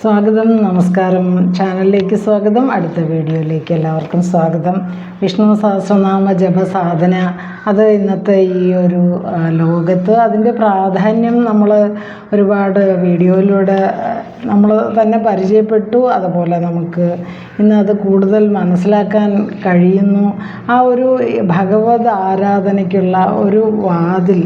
സ്വാഗതം നമസ്കാരം. ചാനലിലേക്ക് സ്വാഗതം. അടുത്ത വീഡിയോയിലേക്ക് എല്ലാവർക്കും സ്വാഗതം. വിഷ്ണു സഹസ്രനാമ ജപ സാധന. അത് ഇന്നത്തെ ഈ ഒരു ലോകത്ത് അതിന്റെ പ്രാധാന്യം നമ്മൾ ഒരുപാട് വീഡിയോയിലൂടെ നമ്മൾ തന്നെ പരിചയപ്പെട്ടു. അതുപോലെ നമുക്ക് ഇന്ന് അത് കൂടുതൽ മനസ്സിലാക്കാൻ കഴിയുന്നു. ആ ഒരു ഭഗവത് ആരാധനയ്ക്കുള്ള ഒരു വാതിൽ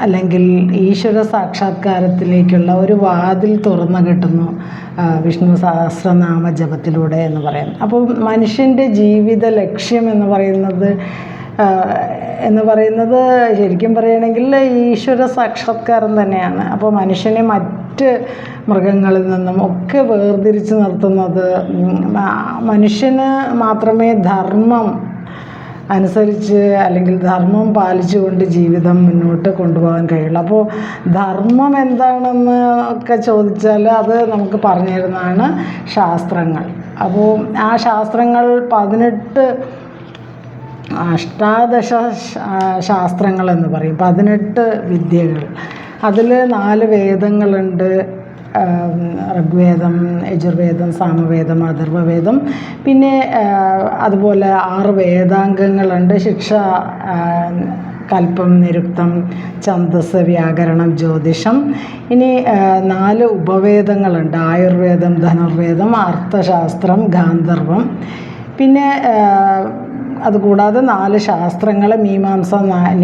അല്ലെങ്കിൽ ഈശ്വര സാക്ഷാത്കാരത്തിലേക്കുള്ള ഒരു വാതിൽ തുറന്നു കിട്ടുന്നു വിഷ്ണു സഹസ്രനാമ ജപത്തിലൂടെ എന്ന് പറയാം അപ്പോൾ മനുഷ്യന്റെ ജീവിത ലക്ഷ്യം എന്ന് പറയുന്നത് എന്ന് പറയുന്നത് ശരിക്കും പറയുകയാണെങ്കിൽ ഈശ്വര സാക്ഷാത്കാരം തന്നെയാണ്. അപ്പോൾ മനുഷ്യനെ മറ്റ് മൃഗങ്ങളിൽ നിന്നും ഒക്കെ വേർതിരിച്ച് നിർത്തുന്നത് മനുഷ്യന് മാത്രമേ ധർമ്മം അനുസരിച്ച് അല്ലെങ്കിൽ ധർമ്മം പാലിച്ചുകൊണ്ട് ജീവിതം മുന്നോട്ട് കൊണ്ടുപോകാൻ കഴിയുള്ളൂ. അപ്പോൾ ധർമ്മം എന്താണെന്ന് ഒക്കെ ചോദിച്ചാൽ അത് നമുക്ക് പറഞ്ഞു തരുന്നതാണ് ശാസ്ത്രങ്ങൾ. അപ്പോൾ ആ ശാസ്ത്രങ്ങൾ പതിനെട്ട് അഷ്ടാദശ ശാസ്ത്രങ്ങൾ എന്ന് പറയും. പതിനെട്ട് വിദ്യകൾ. അതിൽ നാല് വേദങ്ങളുണ്ട്. ഋഗ്വേദം യജുർവേദം സാമവേദം അഥർവവേദം. പിന്നെ അതുപോലെ ആറ് വേദാംഗങ്ങളുണ്ട്. ശിക്ഷ കൽപ്പം നിരുക്തം ഛന്ദസ് വ്യാകരണം ജ്യോതിഷം. ഇനി നാല് ഉപവേദങ്ങളുണ്ട്. ആയുർവേദം ധനുർവേദം അർത്ഥശാസ്ത്രം ഗാന്ധർവം. പിന്നെ അതുകൂടാതെ നാല് ശാസ്ത്രങ്ങൾ മീമാംസ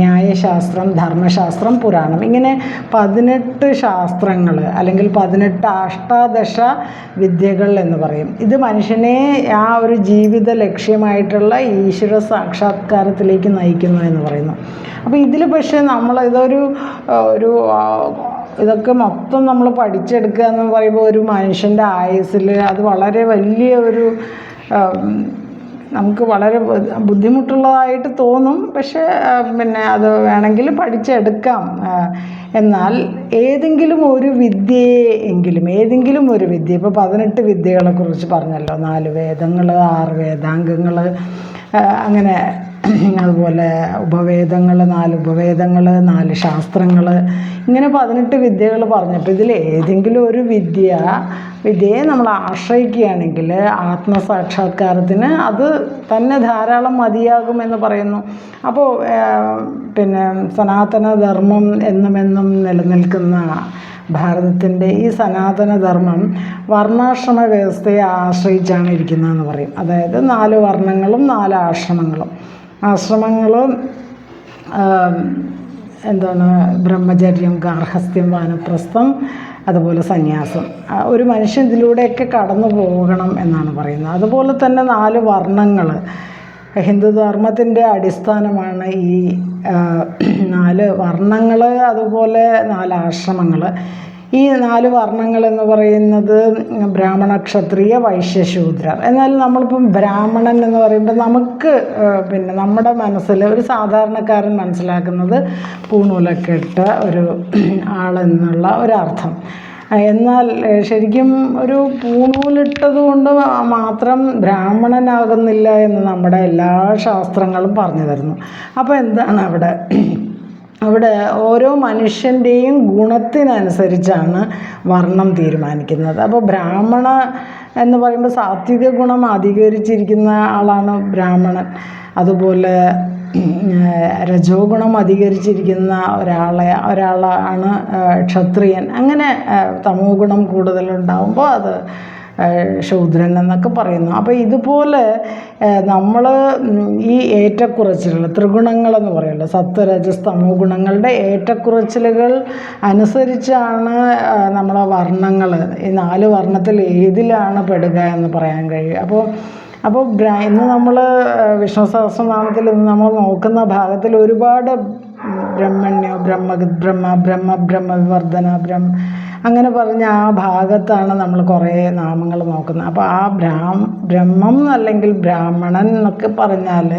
ന്യായശാസ്ത്രം ധർമ്മശാസ്ത്രം പുരാണം. ഇങ്ങനെ പതിനെട്ട് ശാസ്ത്രങ്ങൾ അല്ലെങ്കിൽ പതിനെട്ട് അഷ്ടാദശ വിദ്യകൾ എന്ന് പറയും. ഇത് മനുഷ്യനെ ആ ഒരു ജീവിത ലക്ഷ്യമായിട്ടുള്ള ഈശ്വര സാക്ഷാത്കാരത്തിലേക്ക് നയിക്കുന്നു എന്ന് പറയുന്നു. അപ്പോൾ ഇതിൽ പക്ഷേ നമ്മൾ ഇതൊരു ഒരു ഇതൊക്കെ മൊത്തം നമ്മൾ പഠിച്ചെടുക്കുക എന്ന് പറയുമ്പോൾ ഒരു മനുഷ്യന്റെ ആയുസ്സിൽ അത് വളരെ വലിയ ഒരു നമുക്ക് വളരെ ബുദ്ധിമുട്ടുള്ളതായിട്ട് തോന്നും. പക്ഷേ പിന്നെ അത് വേണമെങ്കിൽ പഠിച്ചെടുക്കാം. എന്നാൽ ഏതെങ്കിലും ഒരു വിദ്യയെ എങ്കിലും ഏതെങ്കിലും ഒരു വിദ്യ ഇപ്പോൾ പതിനെട്ട് വിദ്യകളെക്കുറിച്ച് പറഞ്ഞല്ലോ. നാല് വേദങ്ങൾ ആറ് വേദാംഗങ്ങൾ അങ്ങനെ അതുപോലെ ഉപവേദങ്ങൾ നാല് ഉപവേദങ്ങൾ നാല് ശാസ്ത്രങ്ങൾ ഇങ്ങനെ പതിനെട്ട് വിദ്യകൾ പറഞ്ഞപ്പോൾ ഇതിൽ ഏതെങ്കിലും ഒരു വിദ്യ വിദ്യയെ നമ്മൾ ആശ്രയിക്കുകയാണെങ്കിൽ ആത്മസാക്ഷാത്കാരത്തിന് അത് തന്നെ ധാരാളം മതിയാകുമെന്ന് പറയുന്നു. അപ്പോൾ പിന്നെ സനാതനധർമ്മം എന്നുമെന്നും നിലനിൽക്കുന്ന ഭാരതത്തിന്റെ ഈ സനാതനധർമ്മം വർണാശ്രമ വ്യവസ്ഥയെ ആശ്രയിച്ചാണ് ഇരിക്കുന്നതെന്ന് പറയും. അതായത് നാല് വർണങ്ങളും നാല് ആശ്രമങ്ങളും. ആശ്രമങ്ങളും എന്താണ് ബ്രഹ്മചര്യം ഗാർഹസ്ഥ്യം വാനപ്രസ്ഥം അതുപോലെ സന്യാസം. ഒരു മനുഷ്യൻ ഇതിലൂടെയൊക്കെ കടന്നു പോകണം എന്നാണ് പറയുന്നത്. അതുപോലെ തന്നെ നാല് വർണങ്ങൾ ഹിന്ദുധർമ്മത്തിന്റെ അടിസ്ഥാനമാണ് ഈ നാല് വർണങ്ങൾ അതുപോലെ നാല് ആശ്രമങ്ങൾ ഈ നാല് വർണങ്ങൾ എന്ന് പറയുന്നത് ബ്രാഹ്മണ ക്ഷത്രിയ വൈശ്യ ശൂദ്രർ എന്നാൽ നമ്മളിപ്പം ബ്രാഹ്മണൻ എന്ന് പറയുമ്പോൾ നമുക്ക് പിന്നെ നമ്മുടെ മനസ്സിൽ ഒരു സാധാരണക്കാരൻ മനസ്സിലാക്കുന്നത് പൂണൂലക്കെട്ട ഒരു ആളെന്നുള്ള ഒരർത്ഥം. എന്നാൽ ശരിക്കും ഒരു പൂണൂലിട്ടത് കൊണ്ട് മാത്രം ബ്രാഹ്മണനാകുന്നില്ല എന്ന് നമ്മുടെ എല്ലാ ശാസ്ത്രങ്ങളും പറഞ്ഞു തരുന്നു. അപ്പോൾ എന്താണ് അവിടെ അവിടെ ഓരോ മനുഷ്യന്റെയും ഗുണത്തിനനുസരിച്ചാണ് വർണം തീരുമാനിക്കുന്നത്. അപ്പോൾ ബ്രാഹ്മണ എന്ന് പറയുമ്പോൾ സാത്വിക ഗുണം അധികരിച്ചിരിക്കുന്ന ആളാണ് ബ്രാഹ്മണൻ. അതുപോലെ രജോ ഗുണം അധികരിച്ചിരിക്കുന്ന ഒരാളെ ഒരാളാണ് ക്ഷത്രിയൻ. അങ്ങനെ തമോ ഗുണം കൂടുതലുണ്ടാകുമ്പോൾ അത് ശൂദ്രൻ എന്നൊക്കെ പറയുന്നു. അപ്പോൾ ഇതുപോലെ നമ്മൾ ഈ ഏറ്റക്കുറച്ചിലുകൾ ത്രിഗുണങ്ങളെന്ന് പറയുമല്ലോ സത്വരജസ് തമോ ഗുണങ്ങളുടെ ഏറ്റക്കുറച്ചിലുകൾ അനുസരിച്ചാണ് നമ്മളെ വർണങ്ങൾ ഈ നാല് വർണത്തിൽ ഏതിലാണ് പെടുക എന്ന് പറയാൻ കഴിയും. അപ്പോൾ അപ്പോൾ ഇന്ന് നമ്മൾ വിഷ്ണു സഹസ്രനാമത്തിൽ ഇന്ന് നമ്മൾ നോക്കുന്ന ഭാഗത്തിൽ ഒരുപാട് ബ്രഹ്മണ്യോ ബ്രഹ്മ ബ്രഹ്മ ബ്രഹ്മ ബ്രഹ്മവിവർദ്ധന ബ്രഹ്മ അങ്ങനെ പറഞ്ഞ ആ ഭാഗത്താണ് നമ്മൾ കുറേ നാമങ്ങൾ നോക്കുന്നത്. അപ്പോൾ ആ ബ്രാഹ്മ ബ്രഹ്മം അല്ലെങ്കിൽ ബ്രാഹ്മണൻ എന്നൊക്കെ പറഞ്ഞാൽ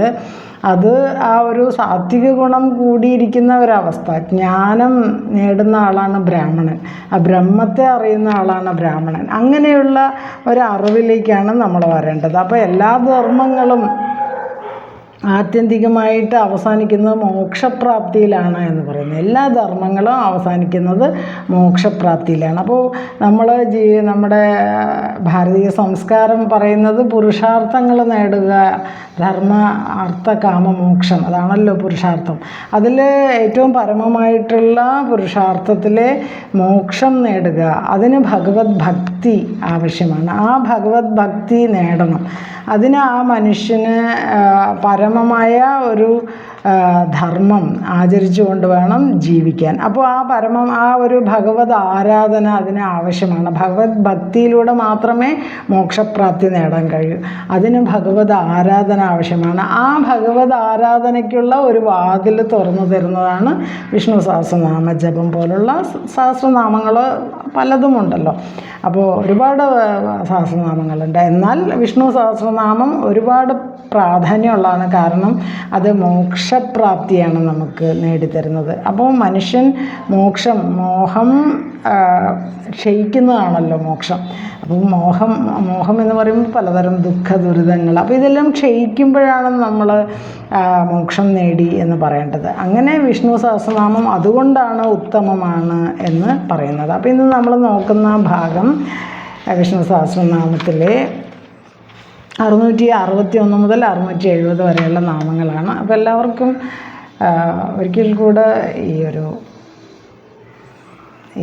അത് ആ ഒരു സാത്വിക ഗുണം കൂടിയിരിക്കുന്ന ഒരവസ്ഥ ജ്ഞാനം നേടുന്ന ആളാണ് ബ്രാഹ്മണൻ. ആ ബ്രഹ്മത്തെ അറിയുന്ന ആളാണ് ബ്രാഹ്മണൻ. അങ്ങനെയുള്ള ഒരു അറിവിലേക്കാണ് നമ്മൾ വരേണ്ടത്. അപ്പോൾ എല്ലാ ധർമ്മങ്ങളും ആത്യന്തികമായിട്ട് അവസാനിക്കുന്നത് മോക്ഷപ്രാപ്തിയിലാണ് എന്ന് പറയുന്നത്. എല്ലാ ധർമ്മങ്ങളും അവസാനിക്കുന്നത് മോക്ഷപ്രാപ്തിയിലാണ്. അപ്പോൾ നമ്മൾ ജീ നമ്മുടെ ഭാരതീയ സംസ്കാരം പറയുന്നത് പുരുഷാർത്ഥങ്ങൾ നേടുക ധർമ്മ അർത്ഥ കാമ മോക്ഷം അതാണല്ലോ പുരുഷാർത്ഥം. അതിൽ ഏറ്റവും പരമമായിട്ടുള്ള പുരുഷാർത്ഥത്തിലെ മോക്ഷം നേടുക. അതിന് ഭഗവത് ഭക്തി ആവശ്യമാണ്. ആ ഭഗവത് ഭക്തി നേടണം. അതിന് ആ മനുഷ്യന് ആ, പരമമായ ഒരു ധർമ്മം ആചരിച്ചുകൊണ്ട് വേണം ജീവിക്കാൻ. അപ്പോൾ ആ പരമം ആ ഒരു ഭഗവത് ആരാധന അതിന് ആവശ്യമാണ്. ഭഗവത് ഭക്തിയിലൂടെ മാത്രമേ മോക്ഷപ്രാപ്തി നേടാൻ കഴിയൂ. അതിന് ഭഗവത് ആരാധന ആവശ്യമാണ്. ആ ഭഗവത് ആരാധനയ്ക്കുള്ള ഒരു വാതിൽ തുറന്നു തരുന്നതാണ് വിഷ്ണു സഹസ്രനാമ ജപം പോലുള്ള സഹസ്രനാമങ്ങൾ പലതുമുണ്ടല്ലോ. അപ്പോൾ ഒരുപാട് സഹസ്രനാമങ്ങളുണ്ട്. എന്നാൽ വിഷ്ണു സഹസ്രനാമം ഒരുപാട് പ്രാധാന്യമുള്ളതാണ്. കാരണം അത് മോക്ഷപ്രാപ്തിയാണ് നമുക്ക് നേടിത്തരുന്നത്. അപ്പോൾ മനുഷ്യൻ മോക്ഷം മോഹം ക്ഷയിക്കുന്നതാണല്ലോ മോക്ഷം. അപ്പോൾ മോഹം മോഹം എന്ന് പറയുമ്പോൾ പലതരം ദുഃഖ ദുരിതങ്ങൾ. അപ്പോൾ ഇതെല്ലാം ക്ഷയിക്കുമ്പോഴാണ് നമ്മൾ മോക്ഷം നേടി എന്ന് പറയേണ്ടത്. അങ്ങനെ വിഷ്ണു സഹസ്രനാമം അതുകൊണ്ടാണ് ഉത്തമമാണ് എന്ന് പറയുന്നത്. അപ്പോൾ ഇന്ന് നമ്മൾ നോക്കുന്ന ഭാഗം വിഷ്ണു സഹസ്രനാമത്തിലെ അറുന്നൂറ്റി അറുപത്തി ഒന്ന് മുതൽ അറുന്നൂറ്റി എഴുപത് വരെയുള്ള നാമങ്ങളാണ്. അപ്പോൾ എല്ലാവർക്കും ഒരിക്കൽ കൂടെ ഈ ഒരു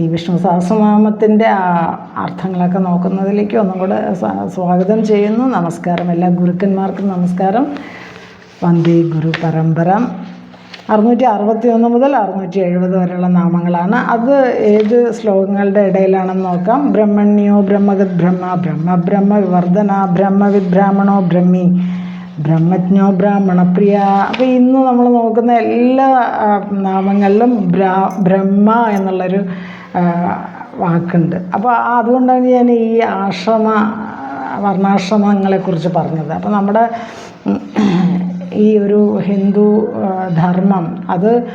ഈ വിഷ്ണു സഹസ്രനാമത്തിന്റെ ആ അർത്ഥങ്ങളൊക്കെ നോക്കുന്നതിലേക്ക് ഒന്നും കൂടെ സ്വാഗതം ചെയ്യുന്നു. നമസ്കാരം. എല്ലാ ഗുരുക്കന്മാർക്കും നമസ്കാരം. വന്ദേ ഗുരു പരമ്പര അറുന്നൂറ്റി അറുപത്തി ഒന്ന് മുതൽ അറുന്നൂറ്റി എഴുപത് വരെയുള്ള നാമങ്ങളാണ്. അത് ഏത് ശ്ലോകങ്ങളുടെ ഇടയിലാണെന്ന് നോക്കാം. ബ്രഹ്മണ്യോ ബ്രഹ്മഗത് ബ്രഹ്മ ബ്രഹ്മ ബ്രഹ്മ വിവർദ്ധന ബ്രഹ്മവിദ് ബ്രാഹ്മണോ ബ്രഹ്മി ബ്രഹ്മജ്ഞോ ബ്രാഹ്മണപ്രിയ. അപ്പോൾ ഇന്ന് നമ്മൾ നോക്കുന്ന എല്ലാ നാമങ്ങളിലും ബ്രാ ബ്രഹ്മ എന്നുള്ളൊരു വാക്കുണ്ട്. അപ്പോൾ അതുകൊണ്ടാണ് ഞാൻ ഈ ആശ്രമ വർണാശ്രമങ്ങളെക്കുറിച്ച് പറഞ്ഞത്. അപ്പോൾ നമ്മുടെ ഈ ഒരു ഹിന്ദു ധർമ്മം അത്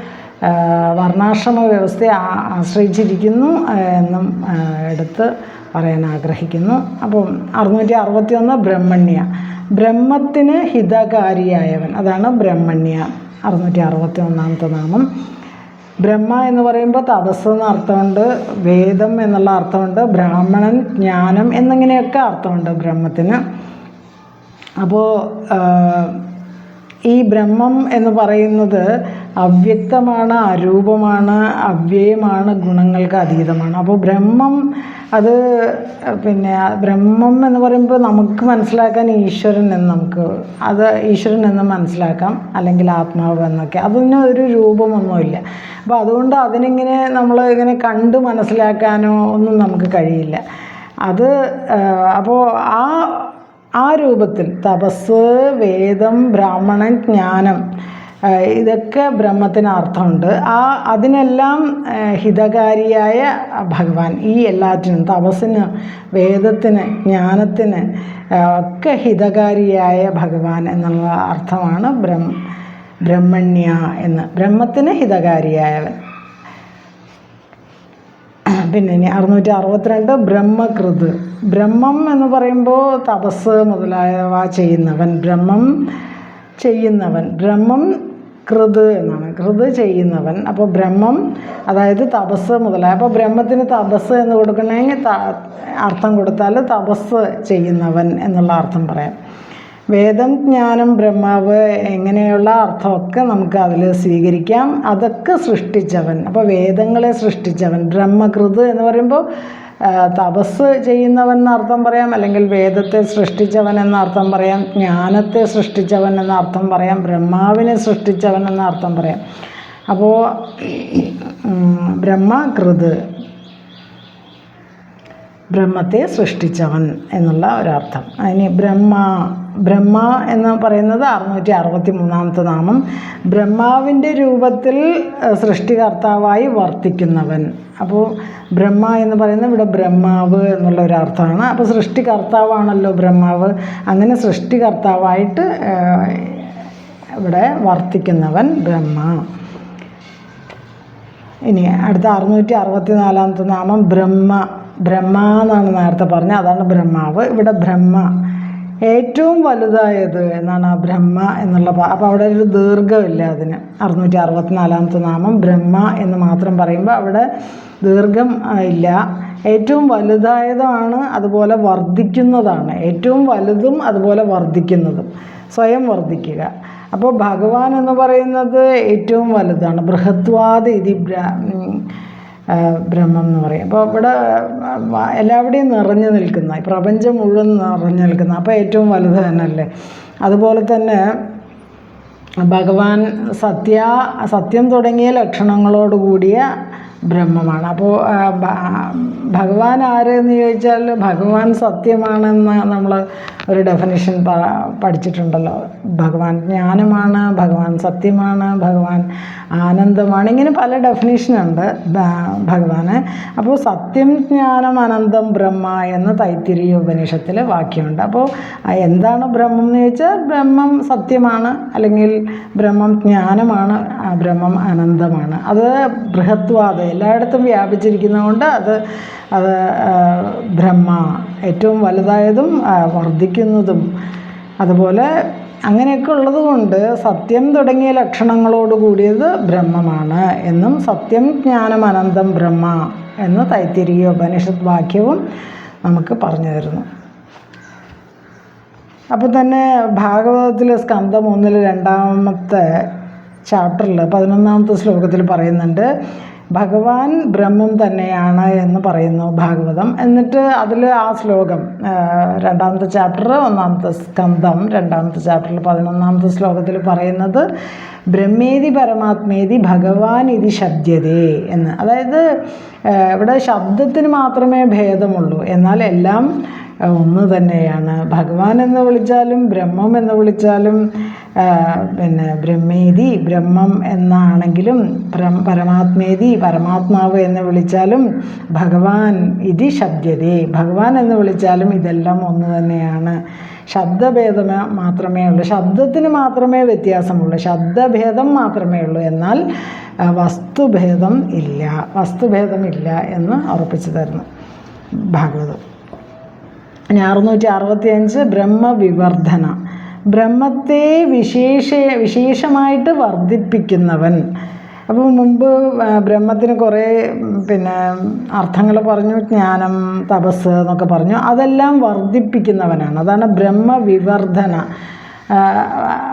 വർണാശ്രമ വ്യവസ്ഥയെ ആശ്രയിച്ചിരിക്കുന്നു എന്നും എടുത്ത് പറയാൻ ആഗ്രഹിക്കുന്നു. അപ്പം അറുന്നൂറ്റി അറുപത്തി ഒന്ന് ബ്രഹ്മണ്യ. ബ്രഹ്മത്തിന് ഹിതകാരിയായവൻ. അതാണ് ബ്രഹ്മണ്യ അറുന്നൂറ്റി അറുപത്തി ഒന്നാമത്തെ നാമം. ബ്രഹ്മ എന്ന് പറയുമ്പോൾ തപസ് എന്ന അർത്ഥമുണ്ട് വേദം എന്നുള്ള അർത്ഥമുണ്ട് ബ്രാഹ്മണൻ ജ്ഞാനം എന്നിങ്ങനെയൊക്കെ അർത്ഥമുണ്ട് ബ്രഹ്മത്തിന്. അപ്പോൾ ഈ ബ്രഹ്മം എന്ന് പറയുന്നത് അവ്യക്തമാണ് അരൂപമാണ് അവ്യയമാണ് ഗുണങ്ങൾക്ക് അതീതമാണ്. അപ്പോൾ ബ്രഹ്മം അത് പിന്നെ ബ്രഹ്മം എന്ന് പറയുമ്പോൾ നമുക്ക് മനസ്സിലാക്കാൻ ഈശ്വരൻ എന്ന് നമുക്ക് അത് ഈശ്വരൻ എന്ന് മനസ്സിലാക്കാം അല്ലെങ്കിൽ ആത്മാവ് എന്നൊക്കെ. അതിന് ഒരു രൂപമൊന്നുമില്ല. അപ്പോൾ അതുകൊണ്ട് അതിനിങ്ങനെ നമ്മൾ ഇങ്ങനെ കണ്ട് മനസ്സിലാക്കാനോ ഒന്നും നമുക്ക് കഴിയില്ല. അത് അപ്പോൾ ആ ആ രൂപത്തിൽ തപസ് വേദം ബ്രാഹ്മണൻ ജ്ഞാനം ഇതൊക്കെ ബ്രഹ്മത്തിന് അർത്ഥമുണ്ട് ആ അതിനെല്ലാം ഹിതകാരിയായ ഭഗവാൻ ഈ എല്ലാറ്റിനും തപസ്സിന് വേദത്തിന് ജ്ഞാനത്തിന് ഒക്കെ ഹിതകാരിയായ ഭഗവാൻ എന്നുള്ള അർത്ഥമാണ് ബ്രഹ്മ ബ്രഹ്മണ്യ എന്ന്. ബ്രഹ്മത്തിന് ഹിതകാരിയായവൻ. പിന്നെ ഇനി അറുന്നൂറ്റി അറുപത്തിരണ്ട് ബ്രഹ്മകൃത്. ബ്രഹ്മം എന്ന് പറയുമ്പോൾ തപസ് മുതലായവ ചെയ്യുന്നവൻ. ബ്രഹ്മം ചെയ്യുന്നവൻ. ബ്രഹ്മം കൃത് എന്നാണ്. കൃത് ചെയ്യുന്നവൻ. അപ്പോൾ ബ്രഹ്മം അതായത് തപസ് മുതലായ അപ്പോൾ ബ്രഹ്മത്തിന് തപസ് എന്ന് കൊടുക്കണമെങ്കിൽ അർത്ഥം കൊടുത്താൽ തപസ് ചെയ്യുന്നവൻ എന്നുള്ള അർത്ഥം പറയാം. വേദം ജ്ഞാനം ബ്രഹ്മാവ് എങ്ങനെയുള്ള അർത്ഥമൊക്കെ നമുക്ക് അതിൽ സ്വീകരിക്കാം. അതൊക്കെ സൃഷ്ടിച്ചവൻ. അപ്പോൾ വേദങ്ങളെ സൃഷ്ടിച്ചവൻ. ബ്രഹ്മകൃത് എന്ന് പറയുമ്പോൾ തപസ് ചെയ്യുന്നവൻ എന്നർത്ഥം പറയാം അല്ലെങ്കിൽ വേദത്തെ സൃഷ്ടിച്ചവൻ എന്ന അർത്ഥം പറയാം ജ്ഞാനത്തെ സൃഷ്ടിച്ചവൻ എന്ന അർത്ഥം പറയാം ബ്രഹ്മാവിനെ സൃഷ്ടിച്ചവൻ എന്ന അർത്ഥം പറയാം. അപ്പോൾ ബ്രഹ്മകൃത് ബ്രഹ്മത്തെ സൃഷ്ടിച്ചവൻ എന്നുള്ള ഒരർത്ഥം. അതിന് ബ്രഹ്മ ബ്രഹ്മ എന്ന് പറയുന്നത് അറുന്നൂറ്റി അറുപത്തി മൂന്നാമത്തെ നാമം. ബ്രഹ്മാവിന്റെ രൂപത്തിൽ സൃഷ്ടികർത്താവായി വർത്തിക്കുന്നവൻ. അപ്പോൾ ബ്രഹ്മ എന്ന് പറയുന്നത് ഇവിടെ ബ്രഹ്മാവ് എന്നുള്ള ഒരു അർത്ഥമാണ്. അപ്പോൾ സൃഷ്ടികർത്താവാണല്ലോ ബ്രഹ്മാവ്. അങ്ങനെ സൃഷ്ടികർത്താവായിട്ട് ഇവിടെ വർത്തിക്കുന്നവൻ ബ്രഹ്മ. ഇനി അടുത്ത അറുന്നൂറ്റി അറുപത്തി നാലാമത്തെ നാമം ബ്രഹ്മ. ബ്രഹ്മ എന്നാണ് നേരത്തെ പറഞ്ഞത്. അതാണ് ബ്രഹ്മാവ്. ഇവിടെ ബ്രഹ്മ ഏറ്റവും വലുതായത് എന്നാണ് ആ ബ്രഹ്മ എന്നുള്ള അപ്പോൾ അവിടെ ഒരു ദീർഘമില്ല അതിന്. അറുന്നൂറ്റി അറുപത്തിനാലാമത്തെ നാമം ബ്രഹ്മ എന്ന് മാത്രം പറയുമ്പോൾ അവിടെ ദീർഘം ഇല്ല. ഏറ്റവും വലുതായതാണ് അതുപോലെ വർദ്ധിക്കുന്നതാണ്. ഏറ്റവും വലുതും അതുപോലെ വർദ്ധിക്കുന്നതും. സ്വയം വർദ്ധിക്കുക. അപ്പോൾ ഭഗവാൻ എന്ന് പറയുന്നത് ഏറ്റവും വലുതാണ്. ബൃഹത്വാദ് ഇതി ബ്രഹ്മം എന്ന് പറയും. അപ്പോൾ ഇവിടെ എല്ലാവിടെയും നിറഞ്ഞു നിൽക്കുന്ന പ്രപഞ്ചം മുഴുവൻ നിറഞ്ഞു നിൽക്കുന്ന അപ്പോൾ ഏറ്റവും വലുത് തന്നെയല്ലേ? അതുപോലെ തന്നെ ഭഗവാൻ സത്യ സത്യം തുടങ്ങിയ ലക്ഷണങ്ങളോട് കൂടിയ ബ്രഹ്മമാണ്. അപ്പോൾ ഭഗവാൻ ആരെന്ന് ചോദിച്ചാൽ ഭഗവാൻ സത്യമാണെന്ന് നമ്മൾ ഒരു ഡെഫിനിഷൻ പഠിച്ചിട്ടുണ്ടല്ലോ. ഭഗവാൻ ജ്ഞാനമാണ് ഭഗവാൻ സത്യമാണ് ഭഗവാൻ ആനന്ദമാണ്. ഇങ്ങനെ പല ഡെഫനിഷനുണ്ട് ഭഗവാന്. അപ്പോൾ സത്യം ജ്ഞാനം അനന്തം ബ്രഹ്മ എന്ന തൈത്തിരീയ ഉപനിഷത്തിൽ വാക്യമുണ്ട്. അപ്പോൾ എന്താണ് ബ്രഹ്മം എന്ന് ചോദിച്ചാൽ ബ്രഹ്മം സത്യമാണ് അല്ലെങ്കിൽ ബ്രഹ്മം ജ്ഞാനമാണ് ബ്രഹ്മം അനന്തമാണ്. അത് ബൃഹത്വാദ. എല്ലായിടത്തും വ്യാപിച്ചിരിക്കുന്നതുകൊണ്ട് അത് അത് ബ്രഹ്മ ഏറ്റവും വലുതായതും വർദ്ധിക്കുന്നതും. അതുപോലെ അങ്ങനെയൊക്കെ ഉള്ളത് കൊണ്ട് സത്യം തുടങ്ങിയ ലക്ഷണങ്ങളോട് കൂടിയത് ബ്രഹ്മമാണ്. എന്നും സത്യം ജ്ഞാനം അനന്തം ബ്രഹ്മ എന്ന് തൈത്തിരിയ ഉപനിഷത്ത് വാക്യവും നമുക്ക് പറഞ്ഞു തരുന്നു. അപ്പം തന്നെ ഭാഗവതത്തിലെ സ്കന്ധം ഒന്നിൽ രണ്ടാമത്തെ ചാപ്റ്ററിൽ പതിനൊന്നാമത്തെ ശ്ലോകത്തിൽ പറയുന്നുണ്ട് ഭഗവാൻ ബ്രഹ്മം തന്നെയാണ് എന്ന് പറയുന്നു ഭാഗവതം. എന്നിട്ട് അതിൽ ആ ശ്ലോകം രണ്ടാമത്തെ ചാപ്റ്റർ ഒന്നാമത്തെ സ്കന്ധം രണ്ടാമത്തെ ചാപ്റ്ററിൽ പതിനൊന്നാമത്തെ ശ്ലോകത്തിൽ പറയുന്നത് ബ്രഹ്മേതി പരമാത്മേതി ഭഗവാൻ ഇതി ശബ്ദതേ എന്ന്. അതായത് ഇവിടെ ശബ്ദത്തിന് മാത്രമേ ഭേദമുള്ളൂ. എന്നാൽ എല്ലാം ഒന്ന് തന്നെയാണ്. ഭഗവാൻ എന്ന് വിളിച്ചാലും ബ്രഹ്മം എന്ന് വിളിച്ചാലും പിന്നെ ബ്രഹ്മേതി ബ്രഹ്മം എന്നാണെങ്കിലും പരമാത്മേതി പരമാത്മാവ് എന്ന് വിളിച്ചാലും ഭഗവാൻ ഇതി ശബ്ദതേ ഭഗവാൻ എന്ന് വിളിച്ചാലും ഇതെല്ലാം ഒന്ന് തന്നെയാണ്. ശബ്ദഭേദം മാത്രമേ ഉള്ളൂ. ശബ്ദത്തിന് മാത്രമേ വ്യത്യാസമുള്ളൂ. ശബ്ദഭേദം മാത്രമേ ഉള്ളൂ. എന്നാൽ വസ്തുഭേദം ഇല്ല. വസ്തുഭേദമില്ല എന്ന് ഉറപ്പിച്ചു തരുന്നു ഭാഗവതം. അറുന്നൂറ്റി അറുപത്തി അഞ്ച് ബ്രഹ്മവിവർധന ബ്രഹ്മത്തെ വിശേഷ വിശേഷമായിട്ട് വർദ്ധിപ്പിക്കുന്നവൻ അപ്പോൾ മുമ്പ് ബ്രഹ്മത്തിന് കുറേ പിന്നെ അർത്ഥങ്ങൾ പറഞ്ഞു ജ്ഞാനം തപസ് എന്നൊക്കെ പറഞ്ഞു. അതെല്ലാം വർദ്ധിപ്പിക്കുന്നവനാണ്. അതാണ് ബ്രഹ്മവിവർധന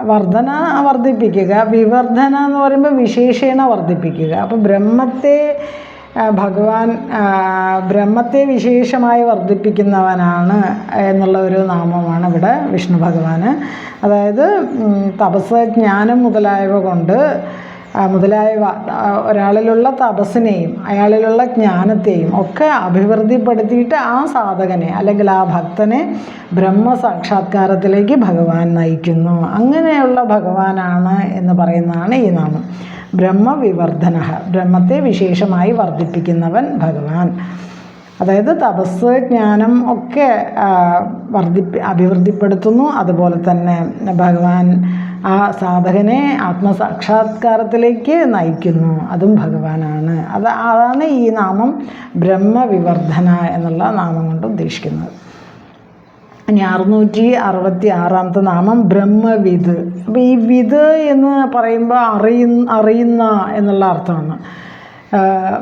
വർധന വർദ്ധിപ്പിക്കുക. വിവർധന എന്ന് പറയുമ്പോൾ വിശേഷേണ വർദ്ധിപ്പിക്കുക. അപ്പോൾ ബ്രഹ്മത്തെ ഭഗവാൻ ബ്രഹ്മത്തെ വിശേഷമായി വർദ്ധിപ്പിക്കുന്നവനാണ് എന്നുള്ള ഒരു നാമമാണ് ഇവിടെ വിഷ്ണു ഭഗവാന്. അതായത് തപസ് ജ്ഞാനം മുതലായവ കൊണ്ട് മുതലായവ ഒരാളിലുള്ള തപസ്സിനെയും അയാളിലുള്ള ജ്ഞാനത്തെയും ഒക്കെ അഭിവൃദ്ധിപ്പെടുത്തിയിട്ട് ആ സാധകനെ അല്ലെങ്കിൽ ആ ഭക്തനെ ബ്രഹ്മസാക്ഷാത്കാരത്തിലേക്ക് ഭഗവാൻ നയിക്കുന്നു. അങ്ങനെയുള്ള ഭഗവാനാണ് എന്ന് പറയുന്നതാണ് ഈ നാമം. ബ്രഹ്മവിവർദ്ധന ബ്രഹ്മത്തെ വിശേഷമായി വർദ്ധിപ്പിക്കുന്നവൻ ഭഗവാൻ. അതായത് തപസ് ജ്ഞാനം ഒക്കെ വർദ്ധിപ്പി അഭിവൃദ്ധിപ്പെടുത്തുന്നു. അതുപോലെ തന്നെ ഭഗവാൻ ആ സാധകനെ ആത്മസാക്ഷാത്കാരത്തിലേക്ക് നയിക്കുന്നു. അതും ഭഗവാനാണ്. അത് അതാണ് ഈ നാമം ബ്രഹ്മവിവർധന എന്നുള്ള നാമം കൊണ്ട് ഉദ്ദേശിക്കുന്നത്. ഇനി അറുന്നൂറ്റി അറുപത്തി ആറാമത്തെ നാമം ബ്രഹ്മവിത് അപ്പോൾ ഈ വിത് എന്ന് പറയുമ്പോൾ അറിയുന്ന അറിയുന്ന എന്നുള്ള അർത്ഥമാണ്.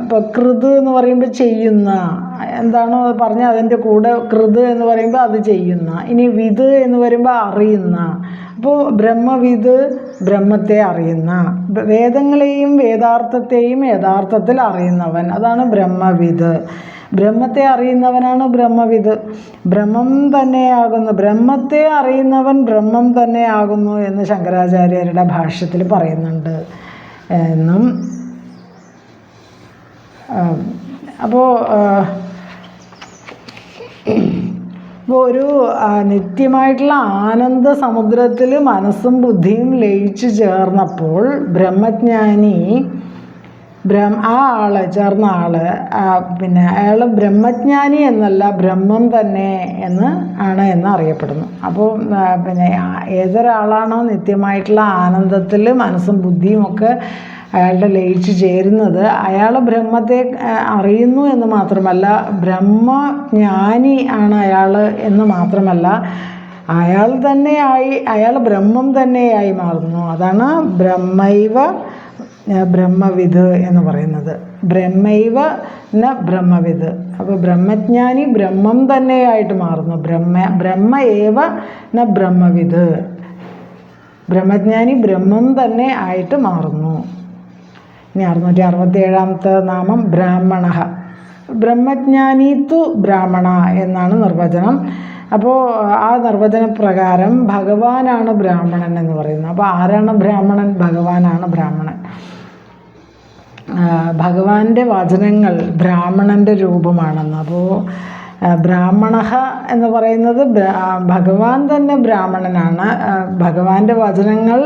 ഇപ്പോൾ കൃത് എന്ന് പറയുമ്പോൾ ചെയ്യുന്ന. എന്താണോ പറഞ്ഞ അതിന്റെ കൂടെ കൃത് എന്ന് പറയുമ്പോൾ അത് ചെയ്യുന്ന. ഇനി വിത് എന്ന് പറയുമ്പോൾ അറിയുന്ന. അപ്പോൾ ബ്രഹ്മവിത് ബ്രഹ്മത്തെ അറിയുന്ന. വേദങ്ങളെയും വേദാർത്ഥത്തെയും യഥാർത്ഥത്തിൽ അറിയുന്നവൻ. അതാണ് ബ്രഹ്മവിത്. ബ്രഹ്മത്തെ അറിയുന്നവനാണ് ബ്രഹ്മവിത്. ബ്രഹ്മം തന്നെയാകുന്നു ബ്രഹ്മത്തെ അറിയുന്നവൻ ബ്രഹ്മം തന്നെയാകുന്നു എന്ന് ശങ്കരാചാര്യരുടെ ഭാഷ്യത്തിൽ പറയുന്നുണ്ട്. എന്നും അപ്പോൾ ഇപ്പോൾ ഒരു നിത്യമായിട്ടുള്ള ആനന്ദ സമുദ്രത്തിൽ മനസ്സും ബുദ്ധിയും ലയിച്ചു ചേർന്നപ്പോൾ ബ്രഹ്മജ്ഞാനി ബ്രഹ്മ ആ ആൾ ചേർന്ന ആൾ പിന്നെ അയാൾ ബ്രഹ്മജ്ഞാനി എന്നല്ല ബ്രഹ്മം തന്നെ എന്ന് ആണ് എന്ന് അറിയപ്പെടുന്നു. അപ്പോൾ പിന്നെ ഏതൊരാളാണോ നിത്യമായിട്ടുള്ള ആനന്ദത്തിൽ മനസ്സും ബുദ്ധിയും ഒക്കെ അയാളുടെ ലയിച്ച് ചേരുന്നത് അയാൾ ബ്രഹ്മത്തെ അറിയുന്നു എന്ന് മാത്രമല്ല ബ്രഹ്മജ്ഞാനി ആണ് അയാൾ എന്ന് മാത്രമല്ല അയാൾ തന്നെയായി അയാൾ ബ്രഹ്മം തന്നെയായി മാറുന്നു. അതാണ് ബ്രഹ്മൈവ ബ്രഹ്മവിത് എന്ന് പറയുന്നത്. ബ്രഹ്മൈവ ന ബ്രഹ്മവിത് അപ്പോൾ ബ്രഹ്മജ്ഞാനി ബ്രഹ്മം തന്നെയായിട്ട് മാറുന്നു. ബ്രഹ്മ ബ്രഹ്മ ഏവ ന ബ്രഹ്മവിത് ബ്രഹ്മജ്ഞാനി ബ്രഹ്മം തന്നെ ആയിട്ട് മാറുന്നു. ഇനി അറുന്നൂറ്റി അറുപത്തി ഏഴാമത്തെ നാമം ബ്രാഹ്മണ. ബ്രഹ്മജ്ഞാനി തു ബ്രാഹ്മണ എന്നാണ് നിർവചനം. അപ്പോൾ ആ നിർവചന പ്രകാരം ഭഗവാനാണ് ബ്രാഹ്മണൻ എന്ന് പറയുന്നത്. അപ്പോൾ ആരാണ് ബ്രാഹ്മണൻ? ഭഗവാനാണ് ബ്രാഹ്മണൻ. ഭഗവാന്റെ വചനങ്ങൾ ബ്രാഹ്മണന്റെ രൂപമാണെന്ന്. അപ്പോൾ ബ്രാഹ്മണ എന്ന് പറയുന്നത് ഭഗവാൻ തന്നെ ബ്രാഹ്മണനാണ്. ഭഗവാന്റെ വചനങ്ങൾ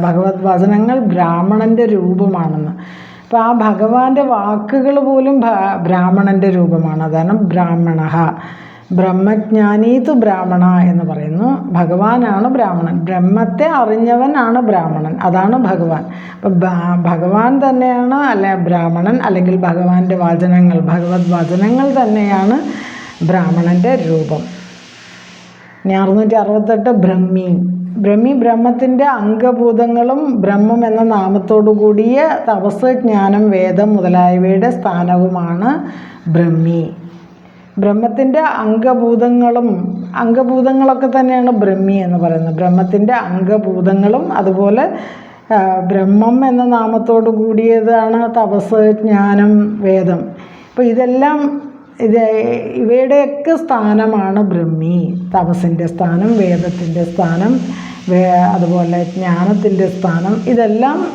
ഭഗവത് വചനങ്ങൾ ബ്രാഹ്മണന്റെ രൂപമാണെന്ന്. അപ്പോൾ ആ ഭഗവാന്റെ വാക്കുകൾ പോലും ബ്രാഹ്മണന്റെ രൂപമാണ്. അതാണ് ബ്രാഹ്മണ ബ്രഹ്മജ്ഞാനീതു ബ്രാഹ്മണ എന്ന് പറയുന്നു. ഭഗവാനാണ് ബ്രാഹ്മണൻ. ബ്രഹ്മത്തെ അറിഞ്ഞവനാണ് ബ്രാഹ്മണൻ. അതാണ് ഭഗവാൻ. ഭഗവാൻ തന്നെയാണ് അല്ലെ ബ്രാഹ്മണൻ അല്ലെങ്കിൽ ഭഗവാന്റെ വചനങ്ങൾ. ഭഗവത് വചനങ്ങൾ തന്നെയാണ് ബ്രാഹ്മണന്റെ രൂപം. ഇനി അറുന്നൂറ്റി അറുപത്തെട്ട് ബ്രഹ്മി. ബ്രഹ്മി ബ്രഹ്മത്തിന്റെ അംഗഭൂതങ്ങളും ബ്രഹ്മം എന്ന നാമത്തോടു കൂടിയ തപസ് ജ്ഞാനം വേദം മുതലായവയുടെ സ്ഥാനവുമാണ് ബ്രഹ്മി. ബ്രഹ്മത്തിന്റെ അംഗഭൂതങ്ങളും അംഗഭൂതങ്ങളൊക്കെ തന്നെയാണ് ബ്രഹ്മി എന്ന് പറയുന്നത്. ബ്രഹ്മത്തിന്റെ അംഗഭൂതങ്ങളും അതുപോലെ ബ്രഹ്മം എന്ന നാമത്തോടു കൂടിയതാണ് തപസ് ജ്ഞാനം വേദം. അപ്പോൾ ഇതെല്ലാം ഇത് ഇവയുടെയൊക്കെ സ്ഥാനമാണ് ബ്രഹ്മി. തപസ്സിന്റെ സ്ഥാനം വേദത്തിന്റെ സ്ഥാനം വേ അതുപോലെ ജ്ഞാനത്തിന്റെ സ്ഥാനം ഇതെല്ലാം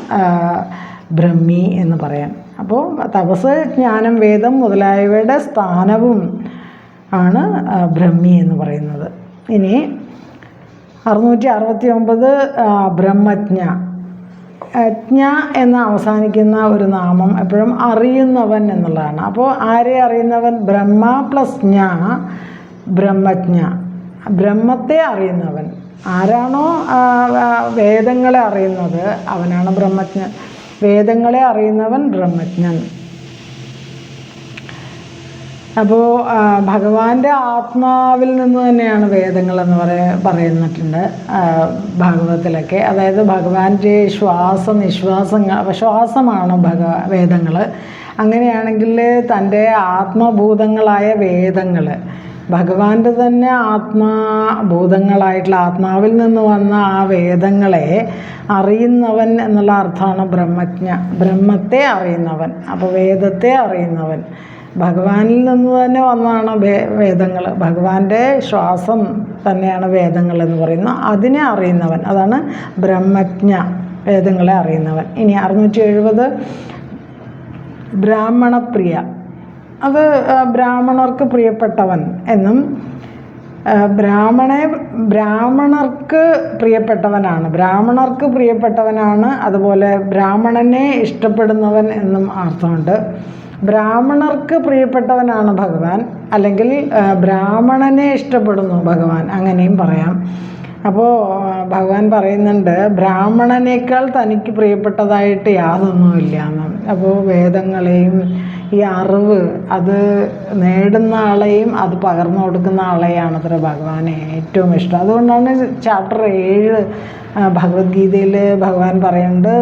ബ്രഹ്മി എന്ന് പറയാം. അപ്പോൾ തപസ് ജ്ഞാനം വേദം മുതലായവയുടെ സ്ഥാനവും ആണ് ബ്രഹ്മി എന്ന് പറയുന്നത്. ഇനി അറുന്നൂറ്റി അറുപത്തി ഒമ്പത് ബ്രഹ്മജ്ഞ. ജ്ഞ എന്ന് അവസാനിക്കുന്ന ഒരു നാമം എപ്പോഴും അറിയുന്നവൻ എന്നുള്ളതാണ്. അപ്പോൾ ആരെ അറിയുന്നവൻ? ബ്രഹ്മ പ്ലസ് ജ്ഞ ബ്രഹ്മജ്ഞ. ബ്രഹ്മത്തെ അറിയുന്നവൻ. ആരാണോ വേദങ്ങളെ അറിയുന്നത്? അവനാണ് ബ്രഹ്മജ്ഞൻ. വേദങ്ങളെ അറിയുന്നവൻ ബ്രഹ്മജ്ഞൻ. അപ്പോൾ ഭഗവാന്റെ ആത്മാവിൽ നിന്ന് തന്നെയാണ് വേദങ്ങളെന്ന് പറയ പറയുന്നിട്ടുണ്ട് ഭാഗവതത്തിലൊക്കെ. അതായത് ഭഗവാന്റെ ശ്വാസം നിശ്വാസങ്ങൾ ശ്വാസമാണ് ഭഗ വേദങ്ങൾ അങ്ങനെയാണെങ്കിൽ തന്റെ ആത്മഭൂതങ്ങളായ വേദങ്ങൾ ഭഗവാന്റെ തന്നെ ആത്മാഭൂതങ്ങളായിട്ടുള്ള ആത്മാവിൽ നിന്ന് വന്ന ആ വേദങ്ങളെ അറിയുന്നവൻ എന്നുള്ള അർത്ഥമാണ് ബ്രഹ്മജ്ഞ ബ്രഹ്മത്തെ അറിയുന്നവൻ അപ്പോൾ വേദത്തെ അറിയുന്നവൻ. ഭഗവാനിൽ നിന്ന് തന്നെ വന്നതാണ് വേദങ്ങൾ. ഭഗവാന്റെ ശ്വാസം തന്നെയാണ് വേദങ്ങൾ എന്ന് പറയുന്നത്. അതിനെ അറിയുന്നവൻ അതാണ് ബ്രഹ്മജ്ഞ വേദങ്ങളെ അറിയുന്നവൻ. ഇനി അറുന്നൂറ്റി എഴുപത് ബ്രാഹ്മണപ്രിയ. അത് ബ്രാഹ്മണർക്ക് പ്രിയപ്പെട്ടവൻ എന്നും ബ്രാഹ്മണെ ബ്രാഹ്മണർക്ക് പ്രിയപ്പെട്ടവനാണ്. ബ്രാഹ്മണർക്ക് പ്രിയപ്പെട്ടവനാണ് അതുപോലെ ബ്രാഹ്മണനെ ഇഷ്ടപ്പെടുന്നവൻ എന്നും അർത്ഥമുണ്ട്. ബ്രാഹ്മണർക്ക് പ്രിയപ്പെട്ടവനാണ് ഭഗവാൻ അല്ലെങ്കിൽ ബ്രാഹ്മണനെ ഇഷ്ടപ്പെടുന്നു ഭഗവാൻ അങ്ങനെയും പറയാം. അപ്പോൾ ഭഗവാൻ പറയുന്നുണ്ട് ബ്രാഹ്മണനേക്കാൾ തനിക്ക് പ്രിയപ്പെട്ടതായിട്ട് യാതൊന്നുമില്ല എന്ന് അപ്പോൾ വേദങ്ങളെയും ഈ അറിവ് അത് നേടുന്ന ആളെയും അത് പകർന്നു കൊടുക്കുന്ന ആളെയാണ് അത്ര ഭഗവാനെ ഏറ്റവും ഇഷ്ടം. അതുകൊണ്ടാണ് ചാപ്റ്റർ ഏഴ് ഭഗവത്ഗീതയിൽ ഭഗവാൻ പറയുന്നുണ്ട്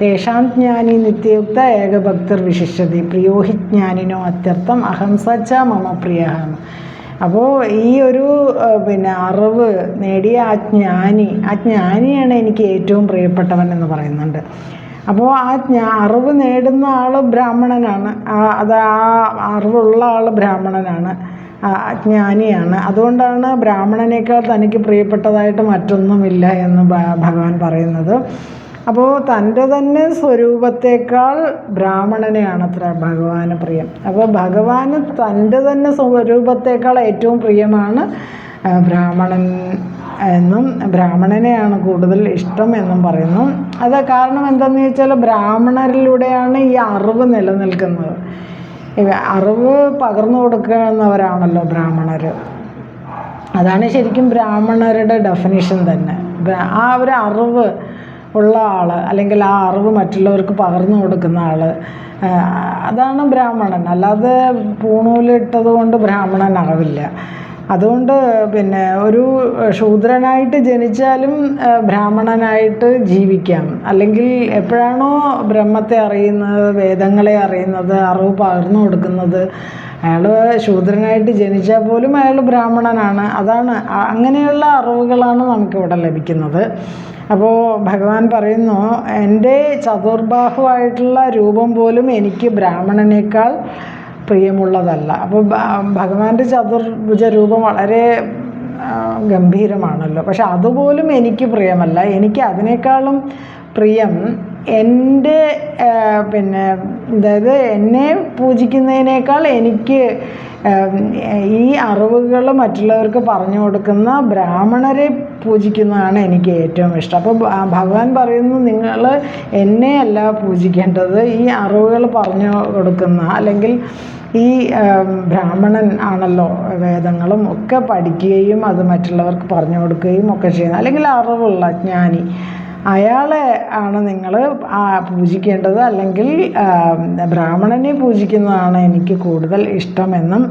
തേഷാം ജ്ഞാനി നിത്യയുക്ത ഏകഭക്തർ വിശിഷ്യതി. പ്രിയോ ഹി ജ്ഞാനിനോ അത്യർത്ഥം അഹംസ ച മമ പ്രിയ അപ്പോൾ ഈ ഒരു പിന്നെ അറിവ് നേടിയ ആ ജ്ഞാനി ആ ജ്ഞാനിയാണ് എനിക്ക് ഏറ്റവും പ്രിയപ്പെട്ടവൻ എന്ന് പറയുന്നുണ്ട്. അപ്പോൾ ആ ജ്ഞാ അറിവ് നേടുന്ന ആൾ ബ്രാഹ്മണനാണ്. ആ അത് ആ അറിവുള്ള ആൾ ബ്രാഹ്മണനാണ്. ആ ജ്ഞാനിയാണ്. അതുകൊണ്ടാണ് ബ്രാഹ്മണനേക്കാൾ തനിക്ക് പ്രിയപ്പെട്ടതായിട്ട് മറ്റൊന്നുമില്ല എന്ന് ഭഗവാൻ പറയുന്നത്. അപ്പോൾ തന്റെ തന്നെ സ്വരൂപത്തേക്കാൾ ബ്രാഹ്മണനെയാണ് അത്ര ഭഗവാന് പ്രിയം. അപ്പോൾ ഭഗവാന് തന്റെ തന്നെ സ്വരൂപത്തേക്കാൾ ഏറ്റവും പ്രിയമാണ് ബ്രാഹ്മണൻ എന്നും ബ്രാഹ്മണനെയാണ് കൂടുതൽ ഇഷ്ടം എന്നും പറയുന്നു. അത് കാരണം എന്താണെന്ന് ചോദിച്ചാൽ ബ്രാഹ്മണരിലൂടെയാണ് ഈ അറിവ് നിലനിൽക്കുന്നത്. അറിവ് പകർന്നു കൊടുക്കുന്നവരാണല്ലോ ബ്രാഹ്മണർ അതാണ് ശരിക്കും ബ്രാഹ്മണരുടെ ഡെഫിനിഷൻ തന്നെ. ആ ഒരു അറിവ് ഉള്ള ആൾ അല്ലെങ്കിൽ ആ അറിവ് മറ്റുള്ളവർക്ക് പകർന്നു കൊടുക്കുന്ന ആൾ അതാണ് ബ്രാഹ്മണൻ. അല്ലാതെ പൂണൂലിട്ടത് കൊണ്ട് ബ്രാഹ്മണനാവില്ല അതുകൊണ്ട് പിന്നെ ഒരു ശൂദ്രനായിട്ട് ജനിച്ചാലും ബ്രാഹ്മണനായിട്ട് ജീവിക്കാം. അല്ലെങ്കിൽ എപ്പോഴാണോ ബ്രഹ്മത്തെ അറിയുന്നത് വേദങ്ങളെ അറിയുന്നത് അറിവ് പകർന്നു കൊടുക്കുന്നത് അയാൾ ശൂദ്രനായിട്ട് ജനിച്ചാൽ പോലും അയാൾ ബ്രാഹ്മണനാണ്. അതാണ് അങ്ങനെയുള്ള അറിവുകളാണ് നമുക്കിവിടെ ലഭിക്കുന്നത്. അപ്പോൾ ഭഗവാൻ പറയുന്നു എന്റെ ചതുർബാഹുവായിട്ടുള്ള രൂപം പോലും എനിക്ക് ബ്രാഹ്മണനേക്കാൾ പ്രിയമുള്ളതല്ല. അപ്പോൾ ഭഗവാന്റെ ചതുർഭുജ രൂപം വളരെ ഗംഭീരമാണല്ലോ. പക്ഷെ അതുപോലും എനിക്ക് പ്രിയമല്ല. എനിക്ക് അതിനേക്കാളും പ്രിയം എന്റെ പിന്നെ അതായത് എന്നെ പൂജിക്കുന്നതിനേക്കാൾ എനിക്ക് ഈ അറിവുകൾ മറ്റുള്ളവർക്ക് പറഞ്ഞു കൊടുക്കുന്ന ബ്രാഹ്മണരെ പൂജിക്കുന്നതാണ് എനിക്ക് ഏറ്റവും ഇഷ്ടം. അപ്പോൾ ഭഗവാൻ പറയുന്നു നിങ്ങൾ എന്നെയല്ല പൂജിക്കേണ്ടത്. ഈ അറിവുകൾ പറഞ്ഞു കൊടുക്കുന്ന അല്ലെങ്കിൽ ഈ ബ്രാഹ്മണൻ ആണല്ലോ വേദങ്ങളും ഒക്കെ പഠിക്കുകയും അത് മറ്റുള്ളവർക്ക് പറഞ്ഞു കൊടുക്കുകയും ഒക്കെ ചെയ്യുന്നത് അല്ലെങ്കിൽ അറിവുള്ള ജ്ഞാനി അയാളെ ആണ് നിങ്ങൾ പൂജിക്കേണ്ടത് അല്ലെങ്കിൽ ബ്രാഹ്മണനെ പൂജിക്കുന്നതാണ് എനിക്ക് കൂടുതൽ ഇഷ്ടമെന്നും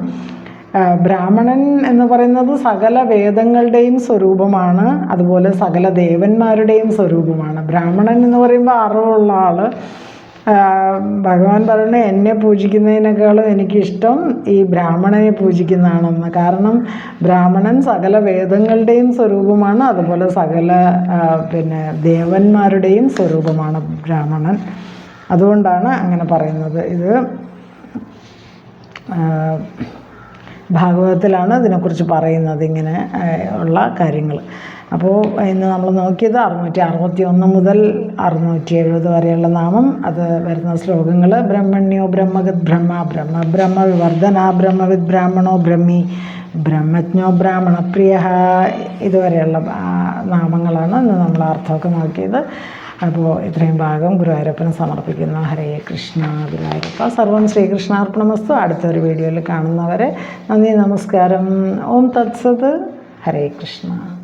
ബ്രാഹ്മണൻ എന്ന് പറയുന്നത് സകല വേദങ്ങളുടെയും സ്വരൂപമാണ് അതുപോലെ സകല ദേവന്മാരുടെയും സ്വരൂപമാണ്. ബ്രാഹ്മണൻ എന്ന് പറയുമ്പോൾ അറിവുള്ള ആൾ ഭഗവാൻ പറയുന്നത് എന്നെ പൂജിക്കുന്നതിനേക്കാളും എനിക്കിഷ്ടം ഈ ബ്രാഹ്മണനെ പൂജിക്കുന്നതാണെന്ന്. കാരണം ബ്രാഹ്മണൻ സകല വേദങ്ങളുടെയും സ്വരൂപമാണ് അതുപോലെ സകല പിന്നെ ദേവന്മാരുടെയും സ്വരൂപമാണ് ബ്രാഹ്മണൻ. അതുകൊണ്ടാണ് അങ്ങനെ പറയുന്നത്. ഇത് ഭാഗവതത്തിലാണ് അതിനെക്കുറിച്ച് പറയുന്നത് ഇങ്ങനെ ഉള്ള കാര്യങ്ങൾ. അപ്പോൾ ഇന്ന് നമ്മൾ നോക്കിയത് അറുന്നൂറ്റി അറുപത്തി ഒന്ന് മുതൽ അറുന്നൂറ്റി എഴുപത് വരെയുള്ള നാമം. അത് വരുന്ന ശ്ലോകങ്ങൾ ബ്രഹ്മണ്യോ ബ്രഹ്മഗത് ബ്രഹ്മ ബ്രഹ്മ ബ്രഹ്മ വിവർദ്ധന ബ്രഹ്മവിദ് ബ്രാഹ്മണോ ബ്രഹ്മി ബ്രഹ്മജ്ഞോ ബ്രാഹ്മണപ്രിയ ഇതുവരെയുള്ള നാമങ്ങളാണ് ഇന്ന് നമ്മൾ അർത്ഥമൊക്കെ നോക്കിയത്. അപ്പോൾ ഇത്രയും ഭാഗം ഗുരുവായൂരപ്പന് സമർപ്പിക്കുന്ന ഹരേ കൃഷ്ണ ഗുരുവായൂരപ്പ. സർവം ശ്രീകൃഷ്ണാർപ്പണമസ്തു. അടുത്തൊരു വീഡിയോയിൽ കാണുന്നവരെ നന്ദി നമസ്കാരം. ഓം തത്സത്. ഹരേ കൃഷ്ണ.